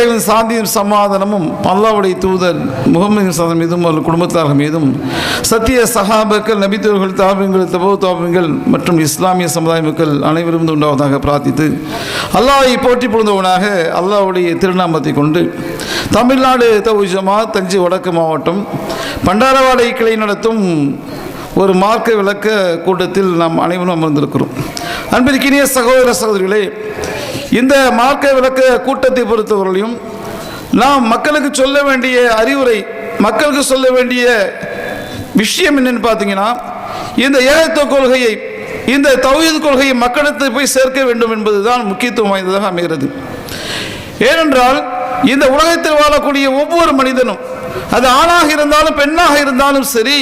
இறைவன் சாந்தியும் சமாதானமும் அல்லாவுடைய தூதர் முகமது சாதம் மீதும் அவர்கள் குடும்பத்தார்கள் மீதும் சத்திய சஹாபக்கள் நபித்தவர்கள் தாபியங்கள் தபோ தாபியங்கள் மற்றும் இஸ்லாமிய சமுதாய மக்கள் அனைவரும் உண்டாவதாக பிரார்த்தித்து அல்லாஹை போற்றி புழுந்தவனாக அல்லாவுடைய திருநாமத்தை கொண்டு தமிழ்நாடு தவு ஜமாத் தஞ்சை வடக்கு மாவட்டம் பண்டாரவாடை கிளை நடத்தும் ஒரு மார்க்க விளக்க கூட்டத்தில் நாம் அனைவரும் அமர்ந்திருக்கிறோம். அன்பிற்கினிய சகோதர சகோதரிகளே இந்த மார்க்க விளக்க கூட்டத்தை பொறுத்தவரையும் நாம் மக்களுக்கு சொல்ல வேண்டிய அறிவுரை மக்களுக்கு சொல்ல வேண்டிய விஷயம் என்னன்னு பார்த்தீங்கன்னா இந்த ஏகத்துவ கொள்கையை இந்த தௌஹீத் கொள்கையை மக்களுக்கு போய் சேர்க்க வேண்டும் என்பதுதான் முக்கியத்துவம் வாய்ந்ததாக அமைகிறது. ஏனென்றால் இந்த உலகத்தில் வாழக்கூடிய ஒவ்வொரு மனிதனும் அது ஆணாக இருந்தாலும் பெண்ணாக இருந்தாலும் சரி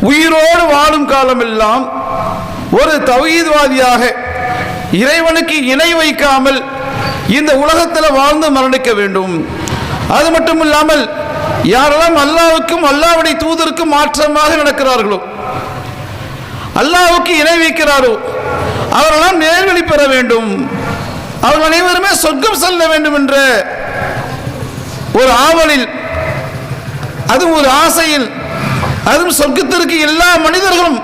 உயிரோடு வாழும் காலமெல்லாம் ஒரு தவீத்வாதியாக இறைவனுக்கு இணை வைக்காமல் இந்த உலகத்தில் வாழ்ந்து மரணிக்க வேண்டும். அது மட்டும் இல்லாமல் யாரெல்லாம் அல்லாவுக்கும் அல்லாவுடைய தூதருக்கும் மாற்றமாக நடக்கிறார்களோ அல்லாவுக்கு இணை வைக்கிறாரோ அவரெல்லாம் நேர்வழி பெற வேண்டும். அவர்கள் அனைவருமே சொர்க்கம் செல்ல வேண்டும் என்ற ஒரு ஆவலில் அது ஒரு ஆசையில் அதுவும் சொர்க்கத்திற்கு எல்லா மனிதர்களும்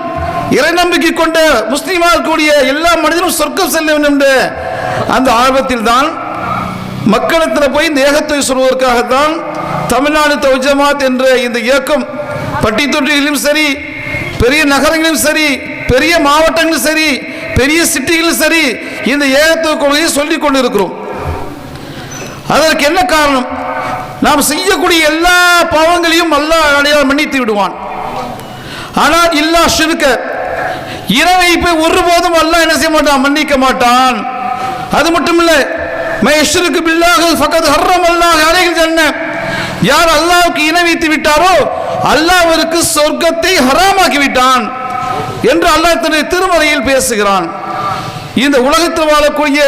இறை நம்பிக்கை கொண்ட முஸ்லீமாக இருக்கக்கூடிய எல்லா மனிதனும் சொர்க்கம் செல்ல வேண்டும் என்ற அந்த ஆர்வத்தில் தான் மக்களிடத்தில் போய் இந்த சொல்வதற்காகத்தான் தமிழ்நாடு தௌஜமாத் என்ற இந்த இயக்கம் பட்டி தொட்டிகளிலும் சரி பெரிய நகரங்களிலும் சரி பெரிய மாவட்டங்களும் சரி பெரிய சிட்டிகளும் சரி இந்த ஏகத்துவ கொள்கையை சொல்லிக் கொண்டிருக்கிறோம். அதற்கு என்ன காரணம்? நாம் செய்யக்கூடிய எல்லா பாவங்களையும் அல்லாஹ் அடையாளம் மன்னித்து விடுவான். ஆனால் இல்லா ஷிருக்க போய் ஒருபோதும் அல்லாஹ் என்ன செய்ய மாட்டான்? மன்னிக்க மாட்டான். அது மட்டும் இல்ல மைஷருக்கு பில்லாக பக்கத்து ஹர்ரம் அல்லாஹ் அலைகள் என்ன யார் அல்லாவுக்கு இணை வைத்து விட்டாரோ அல்லாவிற்கு சொர்க்கத்தை ஹராமாக்கி விட்டான் என்று அல்லாஹ் தன்னுடைய திருமறையில் பேசுகிறான். இந்த உலகத்தில் வாழக்கூடிய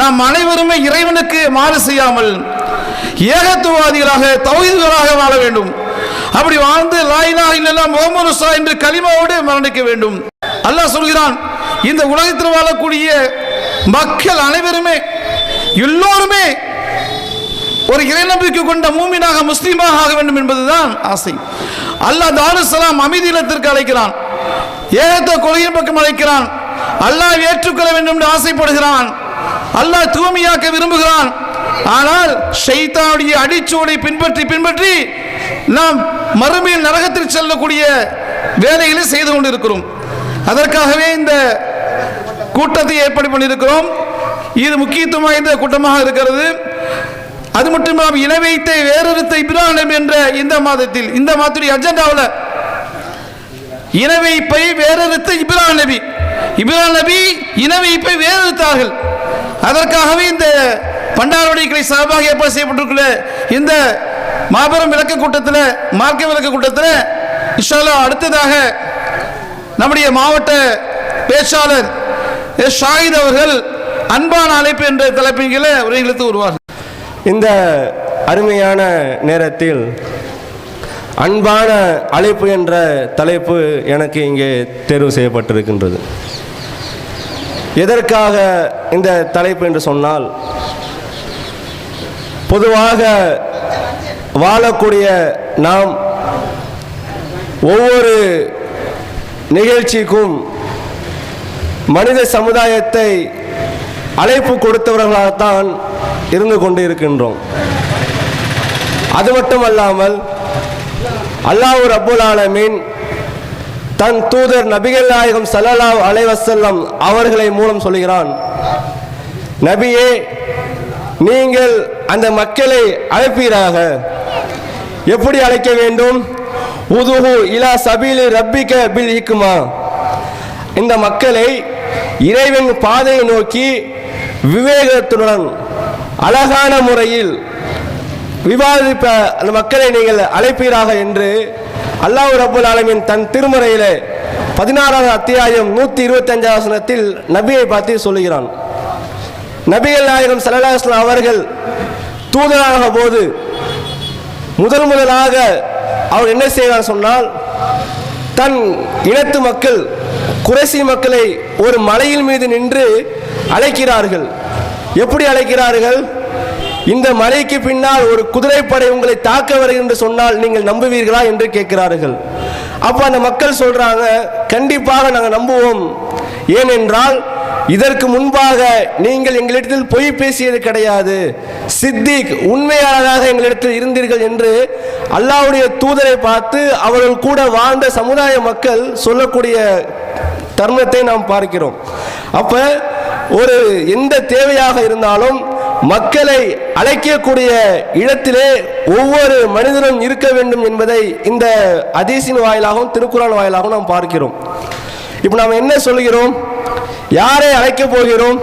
நாம் அனைவருமே இறைவனுக்கு மாறு செய்யாமல் ஏகத்துவாதிகளாக தௌஹீதுகளாக வாழ வேண்டும். அப்படி வாழ்ந்து லாயினா இல்லெல்லாம் முகமது என்று கலிமாவோடு மரணிக்க வேண்டும். அல்லாஹ் சொல்கிறான் இந்த உலகத்தில் வாழக்கூடிய மக்கள் அனைவருமே எல்லோருமே ஒரு இறைநம்பிக்கை கொண்ட மூமினாக முஸ்லீமாக ஆக வேண்டும் என்பதுதான் ஆசை. அல்லாஹ் தாருசலாம் அமைதி இல்லத்திற்கு அழைக்கிறான் ஏகத்தை கொலையின் பக்கம் அழைக்கிறான் அல்லாஹ் ஏற்றுக்கொள்ள வேண்டும் என்று ஆசைப்படுகிறான் அல்லாஹ் தூய்மையாக்க விரும்புகிறான். ஆனால் ஷைத்தானுடைய அடிச்சோடை பின்பற்றி பின்பற்றி நாம் மறுமையில் நரகத்தில் செல்லக்கூடிய வேலைகளை செய்து கொண்டிருக்கிறோம். அதற்காகவே இந்த கூட்டத்தை ஏற்பாடு பண்ணியிருக்கிறோம். இது முக்கியத்துவம் வாய்ந்த கூட்டமாக இருக்கிறது. அது மட்டும் இல்லாமல் இணை வைத்த வேறொருத்த இப்ராஹிம் என்ற இந்த மாதத்தில் இந்த மாதத்துடைய அஜெண்டாவில் இனவைப்பை வைப்பை வேறொருத்த இப்ராஹிம் நபி இப்ராஹிம் நபி இனவைப்பை வேறொருத்தார்கள். அதற்காகவே இந்த பண்டாரவடி கிளை சார்பாக ஏற்பாடு செய்யப்பட்டிருக்கிற இந்த மாபெரும் விளக்க கூட்டத்தில் மார்க்க விளக்க கூட்டத்தில் இஷாலா அடுத்ததாக நம்முடைய மாவட்ட பேச்சாளர் எஸ் ஷாஹித் அவர்கள் அன்பான அழைப்பு என்ற தலைப்பின் கீழே உரைகளுக்கு வருவார்கள் இந்த அருமையான நேரத்தில் அன்பான அழைப்பு என்ற தலைப்பு எனக்கு இங்கே தேர்வு செய்யப்பட்டிருக்கின்றது. எதற்காக இந்த தலைப்பு என்று சொன்னால் பொதுவாக வாழக்கூடிய நாம் ஒவ்வொரு நிகழ்ச்சிக்கும் மனித சமுதாயத்தை அழைப்பு கொடுத்தவர்களாகத்தான் இருந்து கொண்டு இருக்கின்றோம் அது மட்டுமல்லாமல் அல்லாஹ் ரபுல் ஆலமீன் தன் தூதர் நபிகள் நாயகம் சல்லலா அலைவசல்லம் அவர்களை மூலம் சொல்கிறான் நபியே நீங்கள் அந்த மக்களை அழைப்பீராக? எப்படி அழைக்க வேண்டும்? உதுஹு இலா சபீலி ரப்பிக்க பில் இக்குமா இந்த மக்களை இறைவன் பாதையை நோக்கி விவேகத்துடன் அழகான முறையில் விவாதிப்ப அந்த மக்களை நீங்கள் அழைப்பீராக என்று அல்லாஹ் ரபுல் ஆலமின் தன் திருமறையிலே பதினாறாவது அத்தியாயம் நூற்றி இருபத்தஞ்சாம் வசனத்தில் நபியை பார்த்து சொல்லுகிறான். நபிகள் நாயகம் சல்லல்லாஹு அவர்கள் தூதராக போது முதல் முதலாக அவர் என்ன செய்வார் சொன்னால் தன் இனத்து மக்கள் குறைசி மக்களை ஒரு மலையின் மீது நின்று அழைக்கிறார்கள். எப்படி அழைக்கிறார்கள்? இந்த மலைக்கு பின்னால் ஒரு குதிரைப்படை உங்களை தாக்க வருகின்ற என்று சொன்னால் நீங்கள் நம்புவீர்களா என்று கேட்கிறார்கள். அப்போ அந்த மக்கள் சொல்றாங்க கண்டிப்பாக நாங்கள் நம்புவோம். ஏனென்றால் இதற்கு முன்பாக நீங்கள் எங்களிடத்தில் பொய் பேசியது கிடையாது. சித்திக் உண்மையாளராக எங்களிடத்தில் இருந்தீர்கள் என்று அல்லாவுடைய தூதரை பார்த்து அவர்கள் கூட வாழ்ந்த சமுதாய மக்கள் சொல்லக்கூடிய தருணத்தை நாம் பார்க்கிறோம். அப்ப ஒரு எந்த தேவையாக இருந்தாலும் மக்களை அழைக்கக்கூடிய இடத்திலே ஒவ்வொரு மனிதனும் இருக்க வேண்டும் என்பதை இந்த அதிசின் வாயிலாகவும் திருக்குறள் வாயிலாகவும் நாம் பார்க்கிறோம். இப்போ நாம் என்ன சொல்கிறோம் யாரை அழைக்கப் போகிறோம்?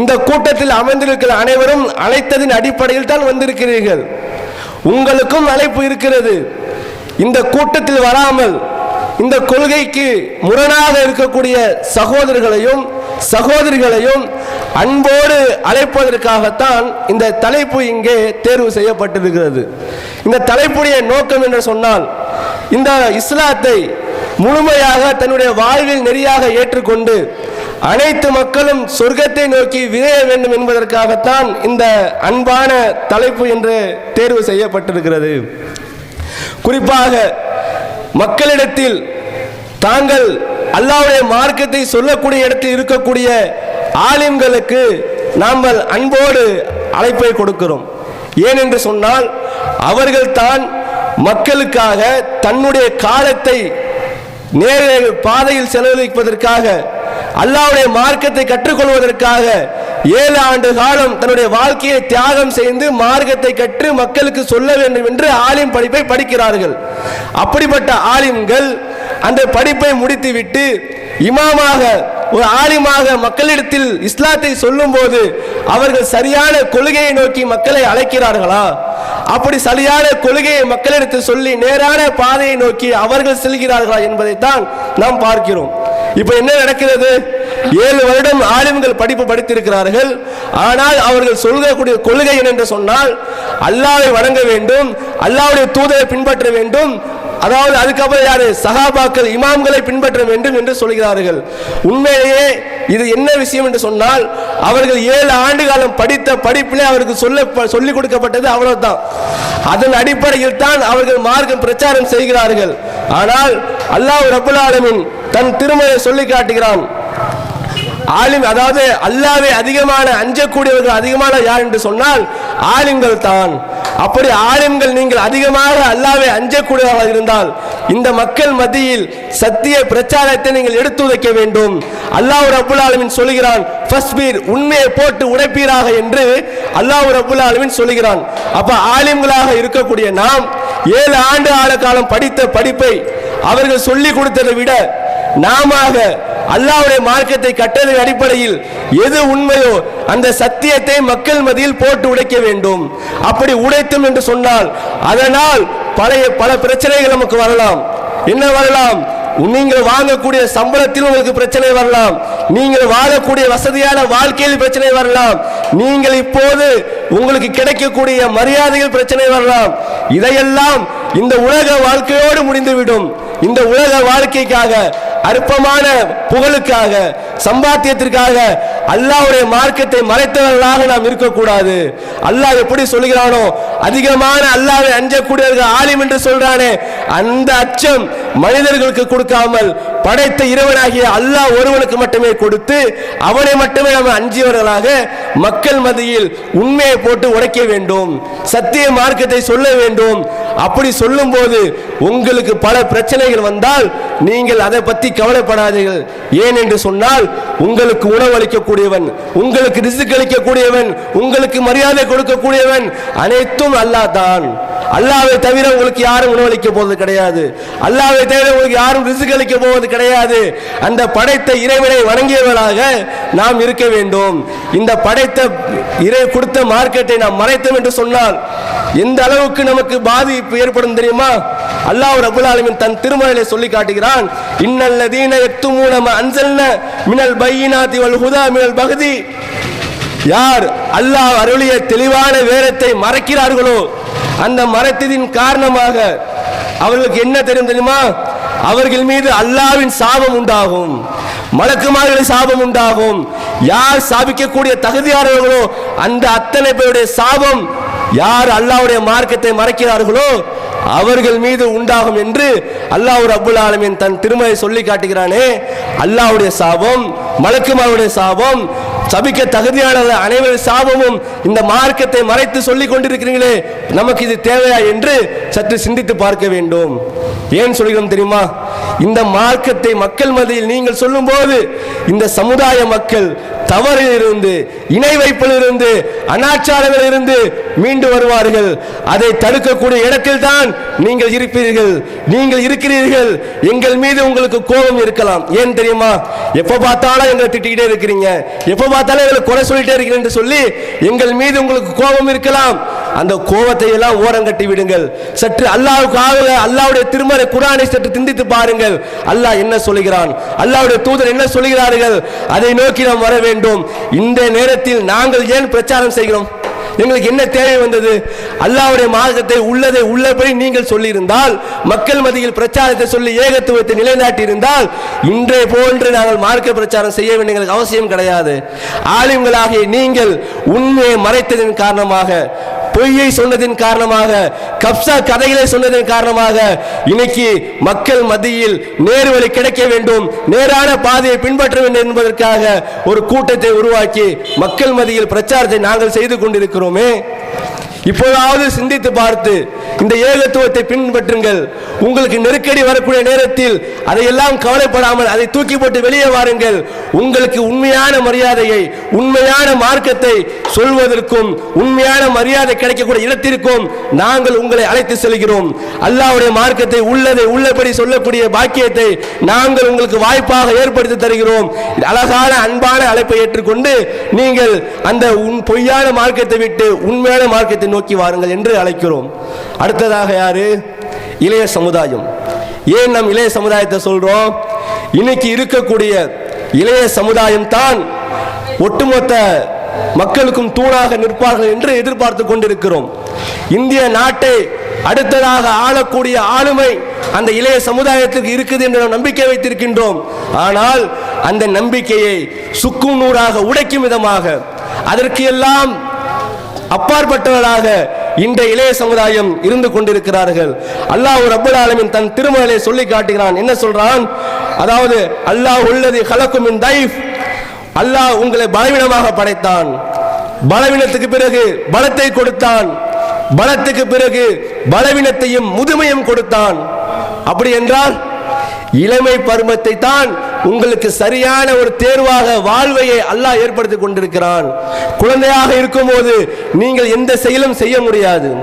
இந்த கூட்டத்தில் அமர்ந்திருக்கிற அனைவரும் அழைத்ததின் அடிப்படையில் தான் வந்திருக்கிறீர்கள். உங்களுக்கும் அழைப்பு இருக்கிறது. இந்த கூட்டத்தில் வராமல் இந்த கொள்கைக்கு முரணாக இருக்கக்கூடிய சகோதரர்களையும் சகோதரிகளையும் அன்போடு அழைப்பதற்காகத்தான் இந்த தலைப்பு இங்கே தேர்வு செய்யப்பட்டிருக்கிறது. இந்த தலைப்புடைய நோக்கம் என்று சொன்னால் இந்த இஸ்லாத்தை முழுமையாக தன்னுடைய வாழ்வில் நெறியாக ஏற்றுக்கொண்டு அனைத்து மக்களும் சொர்க்கத்தை நோக்கி விரைய வேண்டும் என்பதற்காகத்தான் இந்த அன்பான தலைப்பு என்று தேர்வு செய்யப்பட்டிருக்கிறது. குறிப்பாக மக்களிடத்தில் தாங்கள் அல்லாவுடைய மார்க்கத்தை சொல்லக்கூடிய இடத்தில் இருக்கக்கூடிய ஆலிம்களுக்கு நாங்கள் அன்போடு அழைப்பை கொடுக்கிறோம். ஏனென்று சொன்னால் அவர்கள்தான் மக்களுக்காக தன்னுடைய காலத்தை நேர பாதையில் செலவழிப்பதற்காக அல்லாவுடைய மார்க்கத்தை கற்றுக்கொள்வதற்காக ஏழு ஆண்டு காலம் தன்னுடைய வாழ்க்கையை தியாகம் செய்து மார்க்கத்தை கற்று மக்களுக்கு சொல்ல வேண்டும் என்று ஆலிம் படிப்பை படிக்கிறார்கள். அப்படிப்பட்ட ஆலிம்கள் அந்த படிப்பை முடித்துவிட்டு இமாமாக ஒரு ஆலிமாக மக்களிடத்தில் இஸ்லாத்தை சொல்லும்போது அவர்கள் சரியான கொள்கையை நோக்கி மக்களை அழைக்கிறார்களா? அப்படி சரியான கொள்கையை மக்களிடத்தில் சொல்லி நேரான பாதையை நோக்கி அவர்கள் செல்கிறார்களா என்பதைத்தான் நாம் பார்க்கிறோம். இப்ப என்ன நடக்கிறது? ஏழு வருடம் ஆலிம்கள் படிப்பு படித்திருக்கிறார்கள். ஆனால் அவர்கள் சொல்லக்கூடிய கொள்கை என்று சொன்னால் அல்லாவை வணங்க வேண்டும் அல்லாவுடைய தூதரை பின்பற்ற வேண்டும் அதாவது அதுக்கப்புறம் யாரு? சஹாபாக்கள் இமாம்களை பின்பற்ற வேண்டும் என்று சொல்கிறார்கள். உண்மையிலேயே இது என்ன விஷயம் என்று சொன்னால் அவர்கள் ஏழு ஆண்டு காலம் படித்த படிப்பிலே அவருக்கு சொல்ல சொல்லிக் கொடுக்கப்பட்டது அவ்வளவுதான். அதன் அடிப்படையில் தான் அவர்கள் மார்க்கம் பிரச்சாரம் செய்கிறார்கள். ஆனால் அல்லாஹ் ரபுல் ஆலமின் தன் திருமலை சொல்லி காட்டுகிறான். ஆலிம் அதாவது அல்லாவே அதிகமான அஞ்சக்கூடியவர்கள் அதிகமான யார் என்று சொன்னால் ஆலிம்கள் தான். அப்படி ஆலிம்கள் நீங்கள் அதிகமாக அல்லாவே அஞ்சக்கூடியவர்களாக இருந்தால் இந்த மக்கள் மத்தியில் சத்திய பிரச்சாரத்தை நீங்கள் எடுத்து உதைக்க வேண்டும். அல்லாஹ் அபுல் ஆலமின் சொல்கிறான் ஃபஸ்பீர் உண்மையை போட்டு உடைப்பீராக என்று அல்லாஹ் அபுல் ஆலமின் சொல்கிறான் அப்ப ஆலிம்களாக இருக்கக்கூடிய நாம் ஏழு ஆண்டு ஆழ காலம் படித்த படிப்பை அவர்கள் சொல்லிக் கொடுத்ததை விட நாம அல்லாவுடைய மார்க்கத்தை கட்டதின் அடிப்படையில் எது உண்மையோ அந்த சத்தியத்தை மக்கள் மத்தியில் போட்டு உடைக்க வேண்டும். அப்படி உடைத்தும் என்று சொன்னால் அதனால் பழைய பல பிரச்சனைகள் நமக்கு வரலாம். என்ன வரலாம்? நீங்கள் வாங்கக்கூடிய சம்பளத்தில் உங்களுக்கு பிரச்சனை வரலாம். நீங்கள் வாழக்கூடிய வசதியான வாழ்க்கையில் பிரச்சனை வரலாம். நீங்கள் இப்போது உங்களுக்கு கிடைக்கக்கூடிய மரியாதைகள் பிரச்சனை வரலாம். இதையெல்லாம் இந்த உலக வாழ்க்கையோடு முடிந்துவிடும். இந்த உலக வாழ்க்கைக்காக அற்பமான புகழுக்காக சம்பாத்தியத்திற்காக அல்லாவுடைய மார்க்கத்தை மறைத்தவர்களாக நாம் இருக்கக்கூடாது. அல்லாஹ் எப்படி சொல்கிறானோ அதிகமான அல்லாவை அஞ்சக்கூடியவர்கள் ஆலிம் என்று சொல்றானே அந்த அச்சம் மனிதர்களுக்கு கொடுக்காமல் படைத்த இறைவனாகிய அல்லாஹ் ஒருவனுக்கு மட்டுமே கொடுத்து அவனை மட்டுமே நாம் அஞ்சியவர்களாக மக்கள் மத்தியில் உண்மையை போட்டு உடைக்க வேண்டும். சத்திய மார்க்கத்தை சொல்ல வேண்டும். அப்படி சொல்லும்போது உங்களுக்கு பல பிரச்சனைகள் வந்தால் நீங்கள் அதை பற்றி கவலைப்படாதீர்கள். ஏன் என்று சொன்னால் உங்களுக்கு உணவளிக்கக்கூடியவன் உங்களுக்கு ரிசுக் அளிக்கக்கூடியவன் உங்களுக்கு மரியாதை கொடுக்கக்கூடியவன் அனைத்தும் அல்லாதான் அல்லாவை தவிர உங்களுக்கு யாரும் உணவளிக்க போவது கிடையாது. அல்லாவை தவிர உங்களுக்கு யாரும் ரிசுகளிக்க போவது கிடையாது. அந்த படைத்த இறைவனை வணங்கியவர்களாக நாம் இருக்க வேண்டும். இந்த படைத்த இறை கொடுத்த மார்க்கெட்டை நாம் மறைத்தோம் என்று சொன்னால் எந்த அளவுக்கு நமக்கு பாதிப்பு ஏற்படும் தெரியுமா? அல்லாஹ் ரபுல் ஆலமின் தன் திருமலையை சொல்லி காட்டுகிறான் இன்னல்லதீன யக்துமூன ம அஞ்சல்ன மினல் பையினாதி வல் ஹுதா மினல் பகுதி யார் அல்லாஹ் அருளிய தெளிவான வேரத்தை மறைக்கிறார்களோ அந்த மறைத்ததின் காரணமாக அவர்களுக்கு என்ன தெரியும் தெரியுமா? அவர்கள் மீது அல்லாவின் சாபம் உண்டாகும். மலக்குமார்கள் சாபம் உண்டாகும். யார் சாபிக்கக்கூடிய தகுதியானவர்களோ அந்த அத்தனை பேருடைய சாபம் யார் அல்லாவுடைய மார்க்கத்தை மறைக்கிறார்களோ அவர்கள் மீது உண்டாகும் என்று அல்லாஹ் அபுல் ஆலமின் தன் திருமலை சொல்லி காட்டுகிறானே. அல்லாஹ்வுடைய சாபம் மலக்குமாவுடைய சாபம். சபிக்க தகுதியான அனைவரின் சாபமும் இந்த மார்க்கத்தை மறைத்து சொல்லிக் கொண்டிருக்கிறீங்களே நமக்கு இது தேவையா என்று சற்று சிந்தித்து பார்க்க வேண்டும். ஏன் சொல்கிறோம் தெரியுமா? இந்த மார்க்கத்தை மக்கள் மத்தியில் நீங்கள் சொல்லும்போது இந்த சமுதாய மக்கள் தவறில் இருந்து இணை வைப்பிலிருந்து அனாச்சாரங்கள் இருந்து மீண்டு வருவார்கள். அதை தடுக்கக்கூடிய இடத்தில் தான் நீங்கள் இருப்பீர்கள். நீங்கள் இருக்கிறீர்கள். எங்கள் மீது உங்களுக்கு கோபம் இருக்கலாம். ஏன் தெரியுமா? எப்ப பார்த்தாலும் எங்களை திட்டிக்கிட்டே இருக்கிறீங்க. எப்ப பார்த்தாலும் எங்களை குறை சொல்லிட்டே இருக்கிறேன் என்று சொல்லி எங்கள் மீது உங்களுக்கு கோபம் இருக்கலாம். அந்த கோபத்தை எல்லாம் ஓரம் கட்டி விடுங்கள். சற்று அல்லாவுக்காக அல்லாவுடைய திருமறை குரானை சற்று சிந்தித்து பாருங்கள். அல்லாஹ் என்ன சொல்லுகிறான்? அல்லாவுடைய தூதர் என்ன சொல்லுகிறார்கள்? அதை நோக்கி நாம் வர வேண்டும். இந்த நேரத்தில் நாங்கள் ஏன் பிரச்சாரம் செய்கிறோம்? எங்களுக்கு என்ன தேவை வந்தது? அல்லாவுடைய மார்க்கத்தை உள்ளதை உள்ளபடி நீங்கள் சொல்லியிருந்தால் மக்கள் மத்தியில் பிரச்சாரத்தை சொல்லி ஏகத்துவத்தை நிலைநாட்டி இருந்தால் இன்றைய போன்று நாங்கள் மார்க்க பிரச்சாரம் செய்ய வேண்டிய எங்களுக்கு அவசியம் கிடையாது. ஆலிம்களாகிய நீங்கள் உண்மையை மறைத்ததன் காரணமாக பொய்யை சொன்னதின் காரணமாக கப்சா கதைகளை சொன்னதன் காரணமாக இன்னைக்கு மக்கள் மத்தியில் நேர்வழி கிடைக்க வேண்டும் நேரான பாதையை பின்பற்ற வேண்டும் என்பதற்காக ஒரு கூட்டத்தை உருவாக்கி மக்கள் மத்தியில் பிரச்சாரத்தை நாங்கள் செய்து கொண்டிருக்கிறோமே. இப்போதாவது சிந்தித்து பார்த்து இந்த ஏகத்துவத்தை பின்பற்றுங்கள். உங்களுக்கு நெருக்கடி வரக்கூடிய நேரத்தில் அதையெல்லாம் கவலைப்படாமல் அதை தூக்கி போட்டு வெளியே வாருங்கள். உங்களுக்கு உண்மையான மரியாதையை உண்மையான மார்க்கத்தை சொல்வதற்கும் உண்மையான மரியாதை கிடைக்கக்கூடிய இடத்திற்கும் நாங்கள் உங்களை அழைத்து செல்கிறோம். அல்லாவுடைய மார்க்கத்தை உள்ளதை உள்ளபடி சொல்லக்கூடிய பாக்கியத்தை நாங்கள் உங்களுக்கு வாய்ப்பாக ஏற்படுத்தி தருகிறோம். அழகான அன்பான அழைப்பை ஏற்றுக்கொண்டு நீங்கள் அந்த உன் பொய்யான மார்க்கத்தை விட்டு உண்மையான மார்க்கத்தை நோக்கி வாருங்கள் என்று அழைக்கிறோம். அடுத்ததாக யாரு? இளைய சமுதாயம். ஏன் நம் இளைய சமுதாயத்தை சொல்றோம்? இன்னைக்கு இருக்கக்கூடிய இளைய சமுதாயம் தான் ஒட்டுமொத்த மக்களுக்கும் தூணாக நிற்பார்கள் என்று எதிர்பார்த்து கொண்டிருக்கிறோம். இந்திய நாட்டை அடுத்ததாக ஆளக்கூடிய ஆளுமை அந்த இளைய சமுதாயத்துக்கு இருக்குது என்று நாம் நம்பிக்கை வைத்திருக்கின்றோம். ஆனால் அந்த நம்பிக்கையை சுக்கும் நூறாக உடைக்கும் விதமாக அதற்கு எல்லாம் அப்பாற்பட்டவர்களாக இந்த இளைய சமுதாயம் இருந்து கொண்டிருக்கிறார்கள். அல்லாஹ் ரப்பல் ஆலமின் தன் திருமகளை சொல்லி காட்டுகிறான். என்ன சொல்றான்? அதாவது அல்லாஹ் உள்ளது கலக்கும் இன் தைஃப். அல்லாஹ் உங்களை பலவீனமாக படைத்தான். பலவீனத்துக்கு பிறகு பலத்தை கொடுத்தான். பலத்துக்கு பிறகு பலவீனத்தையும் முதுமையும் கொடுத்தான். அப்படி என்றால் இளமை பருவத்தை தான் உங்களுக்கு சரியான ஒரு தேர்வாக வாழ்வையை அல்லாஹ் ஏற்படுத்தி கொண்டிருக்கிறான். குழந்தையாக இருக்கும்போது நீங்கள் எந்த செயலும் செய்ய முடியாது.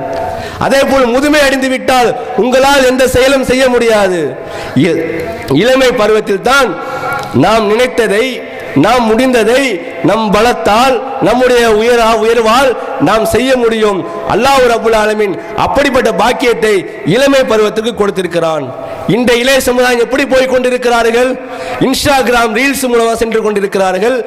அதே போல் முதுமை அடைந்து விட்டால் உங்களால் எந்த செயலும் செய்ய முடியாது. இ- இளமை பருவத்தில் தான் நாம் நினைத்ததை நாம் முடிந்ததை நம் பலத்தால் நம்முடைய உயரா உயர்வால் நாம் செய்ய முடியும். அல்லாஹ் அபுல் ஆலமின் அப்படிப்பட்ட பாக்கியத்தை இளமை பருவத்துக்கு கொடுத்திருக்கிறான். இந்த இளைய சமுதாயம் எப்படி போய் கொண்டிருக்கிறார்கள்? இன்ஸ்டாகிராம் ரீல்ஸ் மூலமாக சென்று கொண்டிருக்கிறார்கள்.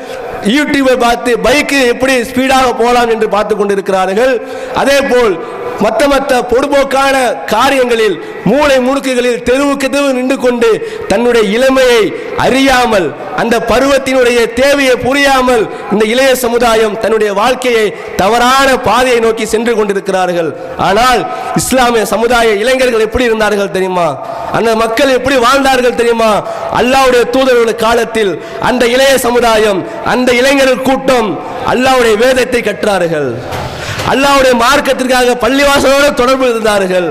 யூடியூபை பார்த்து பைக்கு எப்படி ஸ்பீடாக போகலாம் என்று பார்த்து கொண்டிருக்கிறார்கள். அதே போல் மற்ற மற்ற பொடுபோக்கான காரியங்களில் மூளை முடுக்குகளில் தெருவுக்கு தெருவு நின்று கொண்டு தன்னுடைய இளமையை அறியாமல் அந்த பருவத்தினுடைய தேவையை புரியாமல் இந்த இளைய சமுதாயம் தன்னுடைய வாழ்க்கையை தவறான பாதையை நோக்கி சென்று கொண்டிருக்கிறார்கள். ஆனால் இஸ்லாமிய சமுதாய இளைஞர்கள் எப்படி இருந்தார்கள் தெரியுமா? அந்த மக்கள் எப்படி வாழ்ந்தார்கள் தெரியுமா? அல்லாவுடைய தூதர்கள் காலத்தில் அந்த இளைய சமுதாயம் அந்த இளைஞர்கள் கூட்டம் அல்லாவுடைய வேதத்தை கற்றார்கள். அல்லாவுடைய மார்க்கத்திற்காக பள்ளிவாசலோடு தொடர்பு இருந்தார்கள்.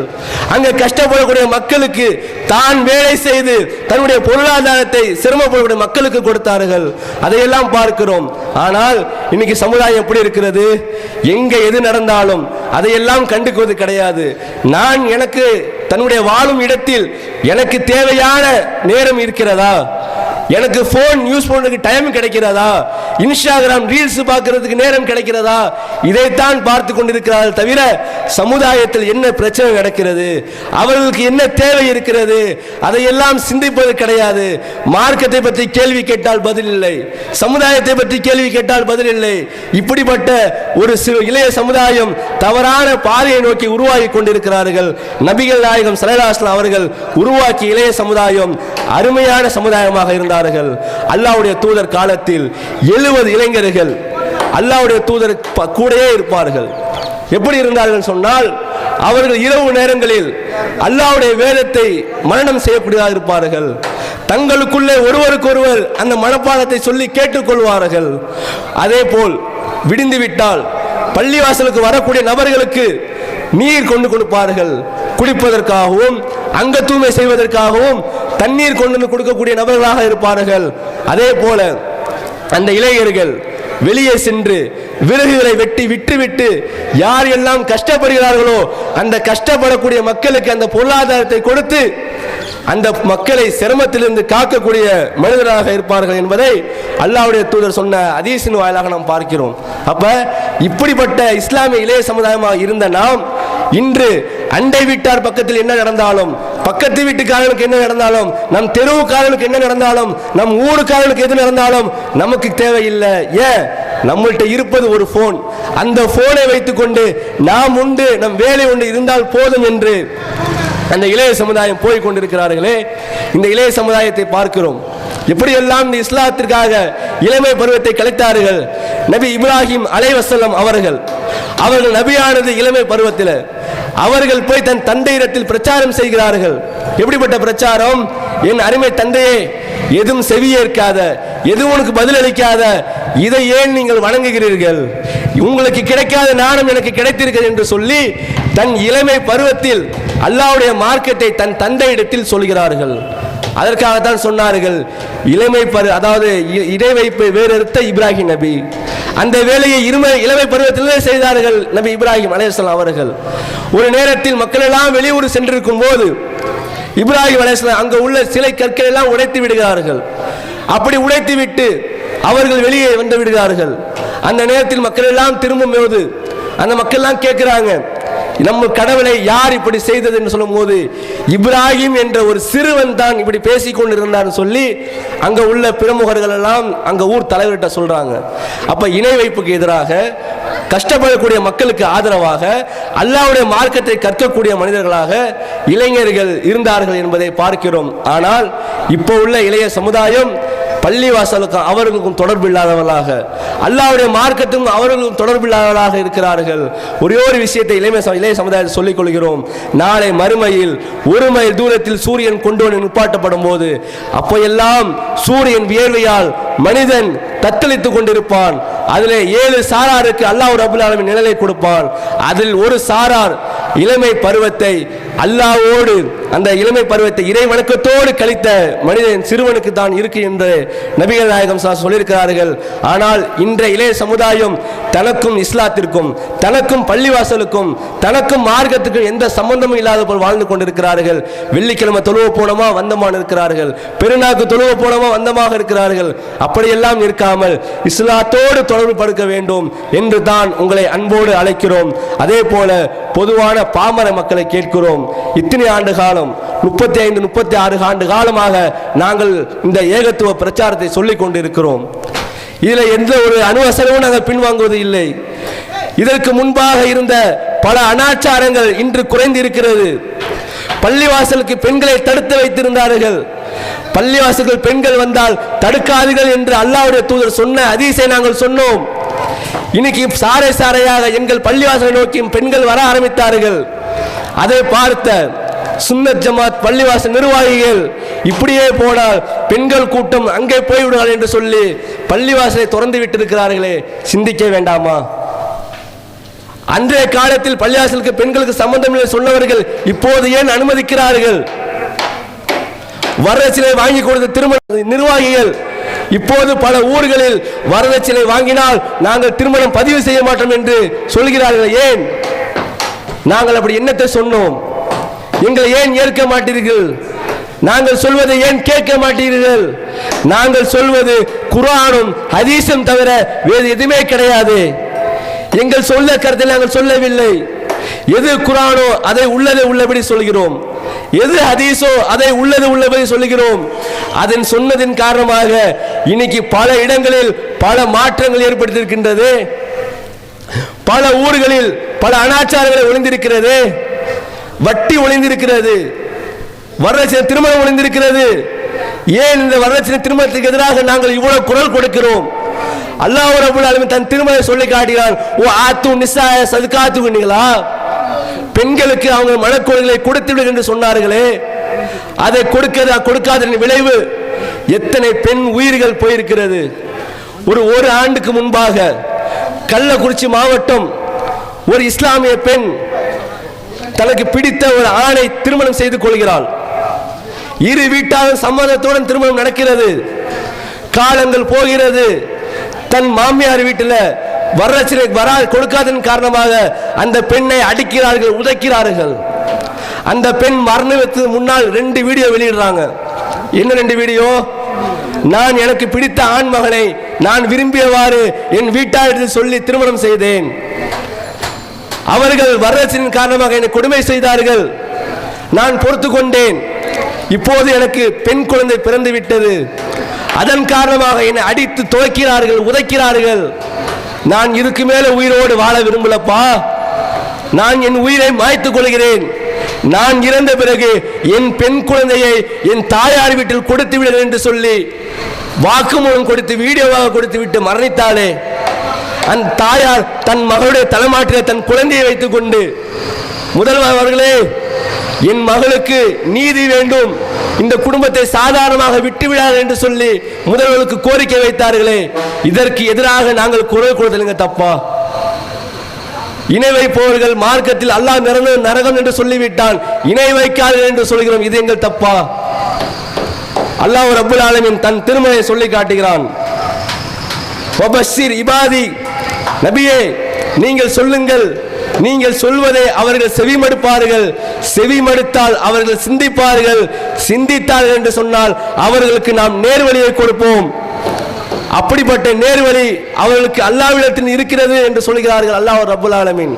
அங்க கஷ்டப்படக்கூடிய மக்களுக்கு தான் வேலை செய்து தன்னுடைய பொருளாதாரத்தை சிரமப்படக்கூடிய மக்களுக்கு கொடுத்தார்கள். அதையெல்லாம் பார்க்கிறோம். ஆனால் இன்னைக்கு சமுதாயம் எப்படி இருக்கிறது? எங்க எது நடந்தாலும் அதையெல்லாம் கண்டுக்குவது கிடையாது. நான் எனக்கு தன்னுடைய வாழும் இடத்தில் எனக்கு தேவையான நேரம் இருக்கிறதா? எனக்கு ஃபோன் யூஸ் பண்ணுறதுக்கு டைம் கிடைக்கிறதா? இன்ஸ்டாகிராம் ரீல்ஸ் பார்க்கறதுக்கு நேரம் கிடைக்கிறதா? இதைத்தான் பார்த்து கொண்டிருக்கிறார்கள் தவிர சமுதாயத்தில் என்ன பிரச்சனை நடக்கிறது? அவர்களுக்கு என்ன தேவை இருக்கிறது? அதையெல்லாம் சிந்திப்பது கிடையாது. மார்க்கத்தை பற்றி கேள்வி கேட்டால் பதில் இல்லை. சமுதாயத்தை பற்றி கேள்வி கேட்டால் பதில் இல்லை. இப்படிப்பட்ட ஒரு சிறு இளைய சமுதாயம் தவறான பாதையை நோக்கி உருவாகி கொண்டிருக்கிறார்கள். நபிகள் நாயகம் சலைலாஸ்லாம் அவர்கள் உருவாக்கிய இளைய சமுதாயம் அருமையான சமுதாயமாக இருந்தார்கள் அல்லாவுடைய தூதர் காலத்தில் எழுபது இளைஞர்கள் அல்லாவுடைய தூதர் கூடையே இருப்பார்கள். எப்படி இருந்தார்கள் சொன்னால் அவர்கள் இரவு நேரங்களில் அல்லாவுடைய வேதத்தை மரணம் செய்யக்கூடியதாக இருப்பார்கள். தங்களுக்குள்ளே ஒருவருக்கொருவர் அந்த மனப்பாடத்தை சொல்லி கேட்டுக்கொள்வார்கள். அதே போல் விடிந்துவிட்டால் பள்ளிவாசலுக்கு வரக்கூடிய நபர்களுக்கு நீர் கொண்டு கொடுப்பார்கள். குடிப்பதற்காகவும் அங்க தூய்மை செய்வதற்காகவும் தண்ணீர் கொண்டு வந்து கொடுக்கக்கூடிய நபர்களாக இருப்பார்கள். அதே போல அந்த இளைஞர்கள் வெளியே சென்று விறகுகளை வெட்டி விட்டுவிட்டு யார் எல்லாம் கஷ்டப்படுகிறார்களோ அந்த கஷ்டப்படக்கூடிய மக்களுக்கு அந்த பொருளாதாரத்தை கொடுத்து அந்த மக்களை சிரமத்திலிருந்து காக்கக்கூடிய மனிதராக இருப்பார்கள் என்பதை அல்லாவுடைய தூதர் சொன்ன அதீசின் வாயிலாக நாம் பார்க்கிறோம். அப்ப இப்படிப்பட்ட இஸ்லாமிய இளைய சமுதாயமாக இருந்த நாம் இன்று அண்டை வீட்டார் பக்கத்தில் என்ன நடந்தாலும் பக்கத்து வீட்டுக்காரர்களுக்கு என்ன நடந்தாலும் நம் தெருவுக்காரர்களுக்கு என்ன நடந்தாலும் நம் ஊருக்காரர்களுக்கு எது நடந்தாலும் நமக்கு தேவையில்லை. ஏன்? நம்மள்கிட்ட இருப்பது ஒரு போன் அந்த போனை வைத்துக்கொண்டு நாம் உண்டு நம் வேலை உண்டு இருந்தால் போதும் என்று அந்த இளைய சமுதாயம் போய் கொண்டிருக்கிறார்களே இந்த இளைய சமுதாயத்தை பார்க்கிறோம். எப்படியெல்லாம் இந்த இஸ்லாத்திற்காக இளமை பருவத்தை கழித்தார்கள்? நபி இப்ராஹிம் அலைவசல்லம் அவர்கள். அவர்கள் நபியானது இளமை பருவத்தில். அவர்கள் போய் தன் தந்தையிடத்தில் பிரச்சாரம் செய்கிறார்கள். எப்படிப்பட்ட பிரச்சாரம்? என் அருமை தந்தையே எதுவும் செவியேற்காத எதுவும் உனக்கு பதிலளிக்காத இதை ஏன் நீங்கள் வணங்குகிறீர்கள்? உங்களுக்கு கிடைக்காத நாணம் எனக்கு கிடைத்திருக்கிறது என்று சொல்லி தன் இளமை பருவத்தில் அல்லாவுடைய மார்க்கெட்டை தன் தந்தையிடத்தில் சொல்கிறார்கள். அதற்காகத்தான் சொன்னார்கள் இளமை பரு அதாவது இ- வைப்பை வேறெடுத்த இப்ராஹிம் நபி. அந்த வேலையை இருமை இளமை பருவத்திலே செய்தார்கள் நபி இப்ராஹிம் அலைஹிஸ்ஸலாம் அவர்கள். ஒரு நேரத்தில் மக்கள் எல்லாம் வெளியூர் சென்றிருக்கும் போது இப்ராஹிம் அலைஹிஸ்ஸலாம் அங்கே உள்ள சிலை கற்களை எல்லாம் உடைத்து விடுகிறார்கள். அப்படி உடைத்து விட்டு அவர்கள் வெளியே வந்து விடுகிறார்கள். அந்த நேரத்தில் மக்கள் எல்லாம் திரும்பும் போது அந்த மக்கள் எல்லாம் கேட்கிறாங்க நம்ம கடவுளை யார் இப்படி செய்தது என்று சொல்லும்போது இப்ராஹிம் என்ற ஒரு சிறுவன் தான் இப்படி பேசிக் கொண்டிருந்தார் சொல்லி அங்க உள்ள பிரமுகர்கள் எல்லாம் அங்க ஊர் தலைவர்கிட்ட சொல்றாங்க. அப்ப இணை வைப்புக்கு எதிராக கஷ்டப்படக்கூடிய மக்களுக்கு ஆதரவாக அல்லாவுடைய மார்க்கத்தை கற்கக்கூடிய மனிதர்களாக இளைஞர்கள் இருந்தார்கள் என்பதை பார்க்கிறோம். ஆனால் இப்போ உள்ள இளைய சமுதாயம் பள்ளிவாசலுக்கும் அவர்களுக்கும் தொடர்பு இல்லாதவர்களாக அல்லாவுடைய மார்க்கத்துக்கும் அவர்களுக்கும் தொடர்பு இல்லாதவர்களாக இருக்கிறார்கள். ஒரே ஒரு விஷயத்தை இளைய இளைய சமுதாயத்தில் சொல்லிக் கொள்கிறோம் நாளை மறுமையில் ஒரு மைல் தூரத்தில் சூரியன் கொண்டு வந்து நிப்பாட்டப்படும் போது அப்போ எல்லாம் சூரியன் வியர்வையால் மனிதன் தத்தளித்துக் கொண்டிருப்பான். அதிலே ஏழு சாராருக்கு அல்லாஹ் ரபுல் ஆலமீன் நிழலை கொடுப்பான். அதில் ஒரு சாரார் இளமை பருவத்தை அல்லாவோடு அந்த இளமை பருவத்தை இறை வணக்கத்தோடு கழித்த மனிதன் சிறுவனுக்கு தான் இருக்கு என்று நபிகள் நாயகம் சார் சொல்லியிருக்கிறார்கள். ஆனால் இன்றைய இளைய சமுதாயம் தனக்கும் இஸ்லாத்திற்கும் தனக்கும் பள்ளிவாசலுக்கும் தனக்கும் மார்க்கத்துக்கும் எந்த சம்பந்தமும் இல்லாத போல் வாழ்ந்து கொண்டிருக்கிறார்கள். வெள்ளிக்கிழமை தொழுவ போனோமா வந்தமான இருக்கிறார்கள். பெருநாக்கு தொழுவ போனோமா வந்தமாக இருக்கிறார்கள். அப்படியெல்லாம் இருக்காமல் இஸ்லாத்தோடு தொடர்பு படுக்க வேண்டும் என்று தான் உங்களை அன்போடு அழைக்கிறோம். அதே போல பொதுவான பாமர மக்களை கேட்கிறோம். இத்தனை ஆண்டு காலம் முப்பத்தி ஐந்து முப்பத்தி ஆறு ஆண்டு காலமாக நாங்கள் இந்த ஏகத்துவ பிரச்சாரத்தை சொல்லிக் கொண்டிருக்கிறோம். இதில் எந்த ஒரு அணுவசனமும் நாங்கள் பின்வாங்குவது இல்லை. இதற்கு முன்பாக இருந்த பல அனாச்சாரங்கள் இன்று குறைந்து இருக்கிறது பள்ளிவாசலுக்கு பெண்களை தடுத்து வைத்திருந்தார்கள். பள்ளிவாசல்கள் பெண்கள் வந்தால் தடுக்காதீர்கள் என்று அல்லாவுடைய தூதர் சொன்ன அதிசை நாங்கள் சொன்னோம். இன்னைக்கு சாரை சாரையாக எங்கள் பள்ளிவாசலை நோக்கி பெண்கள் வர ஆரம்பித்தார்கள். அதை பார்த்த சுன்னத் ஜமாத் பள்ளிவாசல் நிர்வாகிகள் இப்படியே போனால் பெண்கள் கூட்டம் அங்கே போய்விடுவார்கள் என்று சொல்லி பள்ளிவாசலை திறந்து விட்டிருக்கிறார்களே சிந்திக்க வேண்டாமா? அன்றைய காலத்தில் பள்ளியாசலுக்கு பெண்களுக்கு சம்பந்தம் இல்லை சொன்னவர்கள் இப்போது ஏன் அனுமதிக்கிறார்கள்? வரதட்சணை வாங்கி கொடுத்த திருமண நிர்வாகிகள் இப்போது பல ஊர்களில் வரதட்சணை வாங்கினால் நாங்கள் திருமணம் பதிவு செய்ய மாட்டோம் என்று சொல்கிறார்கள் ஏன்? நாங்கள் அப்படி என்னத்தை சொன்னோம்? எங்களை ஏன் ஏற்க மாட்டீர்கள்? நாங்கள் சொல்வதை ஏன் கேட்க மாட்டீர்கள்? நாங்கள் சொல்வது குரானும் ஹதீஸும் தவிர வேறு எதுவுமே கிடையாது. எங்கள் சொல்ல கருத்தில் நாங்கள் சொல்லவில்லை. எது குரானோ அதை உள்ளதை உள்ளபடி சொல்கிறோம். எது ஹதீஸோ அதை உள்ளது உள்ளபடி சொல்கிறோம். அதன் சொன்னதின் காரணமாக இன்னைக்கு பல இடங்களில் பல மாற்றங்கள் ஏற்படுத்தியிருக்கின்றது. பல ஊர்களில் பல அனாச்சாரங்கள் ஒளிந்திருக்கிறது. வட்டி ஒளிந்திருக்கிறது. வரதட்சணை திருமணம் ஒளிந்திருக்கிறது. ஏன் இந்த வரதட்சணை திருமணத்துக்கு எதிராக நாங்கள் இவ்வளவு குரல் கொடுக்கிறோம்? அல்லாஹ் ரபுல் ஆலமீன் தன் திருமணம் சொல்லி காட்டுகிறார். ஓ ஆத்து நிசாய சதுக்காத்துவீங்களா பெண்களுக்கு அவங்க மனக்கோள்களை கொடுத்து விடு என்று சொன்னார்களே. அதை கொடுக்க கொடுக்காத விளைவு எத்தனை பெண் உயிர்கள் போயிருக்கிறது. ஒரு ஒரு ஆண்டுக்கு முன்பாக கள்ளக்குறிச்சி மாவட்டம் ஒரு இஸ்லாமிய பெண் தனக்கு பிடித்த ஒரு ஆணை திருமணம் செய்து கொள்கிறாள். இரு வீட்டாரும் சம்மதத்துடன் திருமணம் நடக்கிறது. காலங்கள் போகிறது. தன் மாமியார் வீட்டில் வரலட்சணை வரா கொடுக்காதன் காரணமாக அந்த பெண்ணை அடிக்கிறார்கள் உதைக்கிறார்கள். அந்த பெண் மரணத்துக்கு முன்னால் ரெண்டு வீடியோ வெளியிடுறாங்க. என்ன ரெண்டு வீடியோ? நான் எனக்கு பிடித்த ஆண் மகனை நான் விரும்பியவாறு என் வீட்டாரிடத்தில் சொல்லி திருமணம் செய்தேன். அவர்கள் வரதட்சணையின் காரணமாக என்னை கொடுமை செய்தார்கள். நான் பொறுத்து கொண்டேன். இப்போது எனக்கு பெண் குழந்தை பிறந்து விட்டது. அதன் காரணமாக என்னை அடித்து துவைக்கிறார்கள் உதைக்கிறார்கள். நான் இதுக்கு மேல உயிரோடு வாழ விரும்பலப்பா? நான் என் உயிரை மாய்த்துக் கொள்கிறேன். நான் இறந்த பிறகு என் பெண் குழந்தையை என் தாயார் வீட்டில் கொடுத்து விடுகிறேன் என்று சொல்லி வாக்குமூலம் கொடுத்து வீடியோவாக கொடுத்து விட்டு மரணித்தாலே அந்த தாயார் தன் மகளுடைய தலைமாட்டில் தன் குழந்தையை வைத்துக் கொண்டு முதல்வர் அவர்களே என் மகளுக்கு நீதி வேண்டும். இந்த குடும்பத்தை சாதாரணமாக விட்டுவிடாது என்று சொல்லி முதல்வருக்கு கோரிக்கை வைத்தார்களே. இதற்கு எதிராக நாங்கள் குரல் கொடுத்தலுங்க தப்பா? இணை வைப்பவர்கள் மார்க்கத்தில் அல்லாஹ் நிறந்த நரகம் என்று சொல்லிவிட்டான். இணை வைக்காது என்று சொல்கிறோம். இது எங்கள் தப்பா? அல்லாஹ் ரபுல் ஆலமீன் தன் திருமலை சொல்லி காட்டுகிறான். இபாதி. நபியே நீங்கள் சொல்லுங்கள். நீங்கள் சொல்வதை அவர்கள் செவிமடுப்பார்கள். செவிமடுத்தால் அவர்கள் சிந்திப்பார்கள். சிந்தித்தார்கள் என்று சொன்னால் அவர்களுக்கு நாம் நேர்வழியை கொடுப்போம். அப்படிப்பட்ட நேர்வழி அவர்களுக்கு அல்லாவிடத்தில் இருக்கிறது என்று சொல்கிறார்கள் அல்லாஹ் ரபுல் ஆலமின்.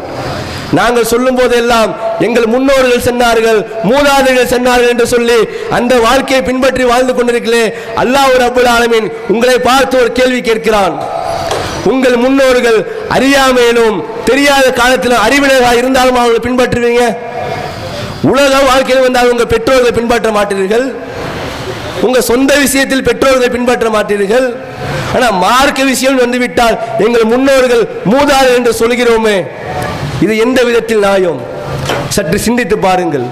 நாங்கள் சொல்லும் போதெல்லாம் எங்கள் முன்னோர்கள் சென்றார்கள் மூதாதைகள் சென்றார்கள் என்று சொல்லி அந்த வாழ்க்கையை பின்பற்றி வாழ்ந்து கொண்டிருக்கிறே அல்லாஹ் அபுல் ஆலமீன் உங்களை பார்த்து ஒரு கேள்வி கேட்கிறான். உங்கள் முன்னோர்கள் அறியாமையிலும் தெரியாத காலத்திலும் அறிவினராக இருந்தாலும் அவர்களை பின்பற்றுவீங்க? உலக வாழ்க்கையில் வந்தால் உங்கள் பெற்றோர்களை பின்பற்ற மாட்டீர்கள். உங்கள் சொந்த விஷயத்தில் பெற்றோர்களை பின்பற்ற மாட்டீர்கள். ஆனால் மார்க்க விஷயம் வந்துவிட்டால் எங்கள் முன்னோர்கள் மூதாது என்று சொல்கிறோமே. இது எந்த விதத்தில் நாயும் சற்று சிந்தித்து பாருங்கள்.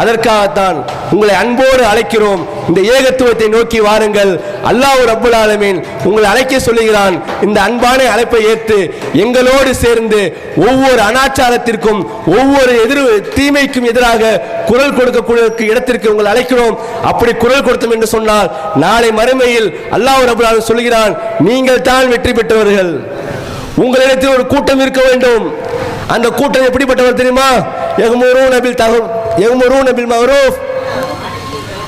அதற்காகத்தான் உங்களை அன்போடு அழைக்கிறோம். இந்த ஏகத்துவத்தை நோக்கி வாருங்கள். அல்லாஹ் ரப்புல் ஆலமீன் உங்களை அழைக்க சொல்லுகிறான். இந்த அன்பான அழைப்பை ஏற்று எங்களோடு சேர்ந்து ஒவ்வொரு அனாச்சாரத்திற்கும் ஒவ்வொரு எதிர் தீமைக்கும் எதிராக குரல் கொடுக்கக்கூடிய இடத்திற்கு உங்களை அழைக்கிறோம். அப்படி குரல் கொடுத்தோம் என்று சொன்னால் நாளை மறுமையில் அல்லாஹ் ரப்புல் ஆலமீன் சொல்கிறான் நீங்கள் தான் வெற்றி பெற்றவர்கள். உங்களிடத்தில் ஒரு கூட்டம் இருக்க வேண்டும். அந்த கூட்டம் எப்படிப்பட்டவர் தெரியுமா? எகுமுரு நபில் தகவல் எகுமுரு நபில் மவரூஃப்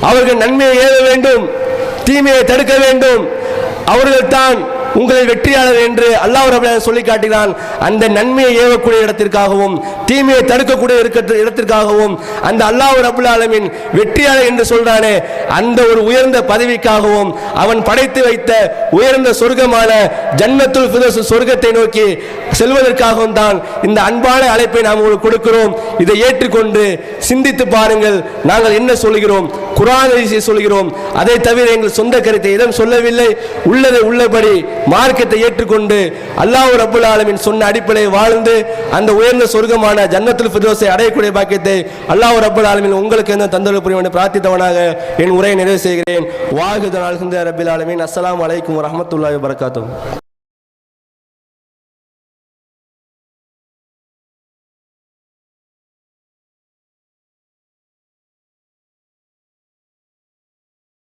அவர்கள் நன்மையை ஏற வேண்டும் தீமையை தடுக்க வேண்டும். அவர்கள் தான் உங்களை வெற்றியாளர் என்று அல்லாஹ் ரபுல்லாஹ் சொல்லி காட்டினான். அந்த நன்மையை ஏவக்கூடிய இடத்திற்காகவும் தீமையை தடுக்கக்கூடிய இருக்க- இடத்திற்காகவும் அந்த அல்லாஹ் ரபுல் ஆலமின் வெற்றியாளர் என்று சொல்றானே அந்த ஒரு உயர்ந்த பதவிக்காகவும் அவன் படைத்து வைத்த உயர்ந்த சொர்க்கமான ஜன்னத்துல் ஃபிர்தௌஸ் சொர்க்கத்தை நோக்கி செல்வதற்காகவும் தான் இந்த அன்பான அழைப்பை நாம் உங்களுக்கு கொடுக்கிறோம். இதை ஏற்றுக்கொண்டு சிந்தித்து பாருங்கள். நாங்கள் என்ன சொல்கிறோம்? குரான் சொல்கிறோம். அதை தவிர எங்கள் சொந்த கருத்தை எதுவும் சொல்லவில்லை. உள்ளதை உள்ளபடி மார்க்கத்தை ஏற்றுக்கொண்டு அல்லாஹ் அபுல் ஆலமின் சொன்ன அடிப்படையை வாழ்ந்து அந்த உயர்ந்த சொர்க்கமான ஜன்னத்துல் ஃபிர்தௌஸை அடையக்கூடிய பாக்கியத்தை அல்லாஹ் ரப்புல் ஆலமின் உங்களுக்கு என்ன தந்தொரு புரியும் என்று பிரார்த்தித்தவனாக என் உரையை நிறைவு செய்கிறேன். வாழ்க அல்ஹம்து ரபில் ஆலமின். அஸ்லாம் அலைக்கும் வரமத்துல்லாஹி வரகாத்தும்